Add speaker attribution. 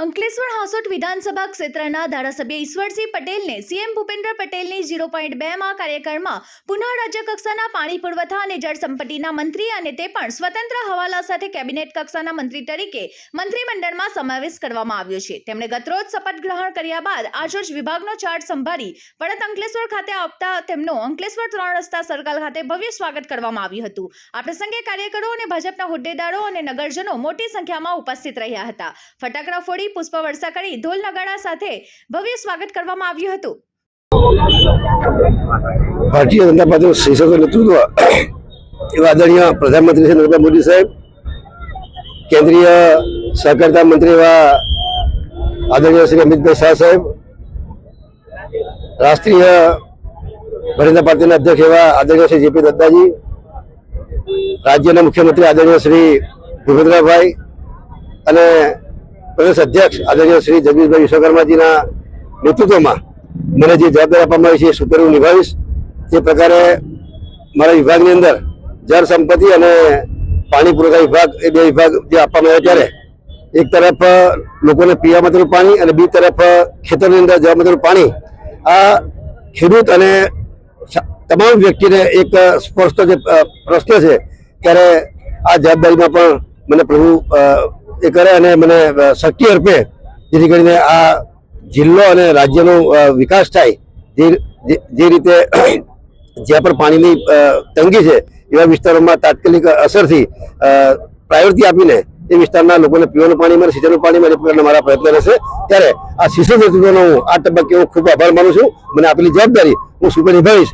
Speaker 1: અંકલેશ્વર હાંસોટ વિધાનસભા ક્ષેત્રના ધારાસભ્ય ઈશ્વરસિંહ પટેલને સીએમ ભૂપેન્દ્ર પટેલની ઝીરો પોઈન્ટ બેમાં કાર્યક્રમમાં પુનઃ રાજ્ય કક્ષાના પાણી પુરવઠા અને જળ સંપત્તિના મંત્રી અને તે પણ સ્વતંત્ર હવાલા સાથે કેબિનેટ કક્ષાના મંત્રી તરીકે મંત્રીમંડળમાં સમાવેશ કરવામાં આવ્યો છે. તેમણે ગતરોજ શપથ ગ્રહણ કર્યા બાદ આજરોજ વિભાગનો ચાર્જ સંભાળી પરત અંકલેશ્વર ખાતે આવતા તેમનું અંકલેશ્વર ત્રણ રસ્તા સર્કલ ખાતે ભવ્ય સ્વાગત કરવામાં આવ્યું હતું. આ પ્રસંગે કાર્યકરો અને ભાજપના હોદ્દેદારો અને નગરજનો મોટી સંખ્યામાં ઉપસ્થિત રહ્યા હતા. ફટાકડા ફોડી પુષ્પવર્ષા કરી ઢોલ નગાડા સાથે ભવ્ય સ્વાગત કરવામાં આવ્યું હતું.
Speaker 2: ભારતીય જનતા પાર્ટીનું શીર્ષક નેતૃત્વ એવા આદરણીય પ્રધાનમંત્રી શ્રી નરેન્દ્ર મોદી સાહેબ, કેન્દ્રીય સહકારિતા મંત્રી એવા આદરણીય શ્રી અમિતભાઈ શાહ સાહેબ, રાષ્ટ્રીય ભારતીય પાર્ટીના અધ્યક્ષ એવા આદરણીય શ્રી જેપી નડ્ડાજી, રાજ્યના મુખ્યમંત્રી આદરણીય શ્રી ભૂપેન્દ્રભાઈ અને પ્રદેશ અધ્યક્ષ આદરણીય શ્રી જગદીશભાઈ વિશ્વકર્માજીના નેતૃત્વમાં મને જે જવાબદારી આપવામાં આવી છે એ સુપર હું નિભાવીશ. તે પ્રકારે મારા વિભાગની અંદર જળ સંપત્તિ અને પાણી પુરવઠા વિભાગ, એ બે વિભાગ જે આપવામાં આવ્યા ત્યારે, એક તરફ લોકોને પીવા માટેનું પાણી અને બીજી તરફ ખેતરની અંદર જવા માટેનું પાણી, આ ખેડૂત અને તમામ વ્યક્તિને એક સ્પષ્ટ જે પ્રશ્ન છે, ત્યારે આ જવાબદારીમાં પણ મને પ્રભુ એ કરે અને મને શક્તિ અર્પે, જેથી કરીને આ જિલ્લો અને રાજ્યનો વિકાસ થાય, જે રીતે જ્યાં પર પાણીની તંગી છે, એવા વિસ્તારોમાં તાત્કાલિક અસરથી પ્રાયોરિટી આપીને એ વિસ્તારના લોકોને પીવાનું પાણી મળે, સિંચાઈનું પાણી મળે, એ મારા પ્રયત્ન રહેશે. ત્યારે આ શિશુ નેતૃત્વનો હું આ તબક્કે હું ખૂબ આભાર માનું છું. મને આપેલી જવાબદારી હું સુપર નિભાવીશ.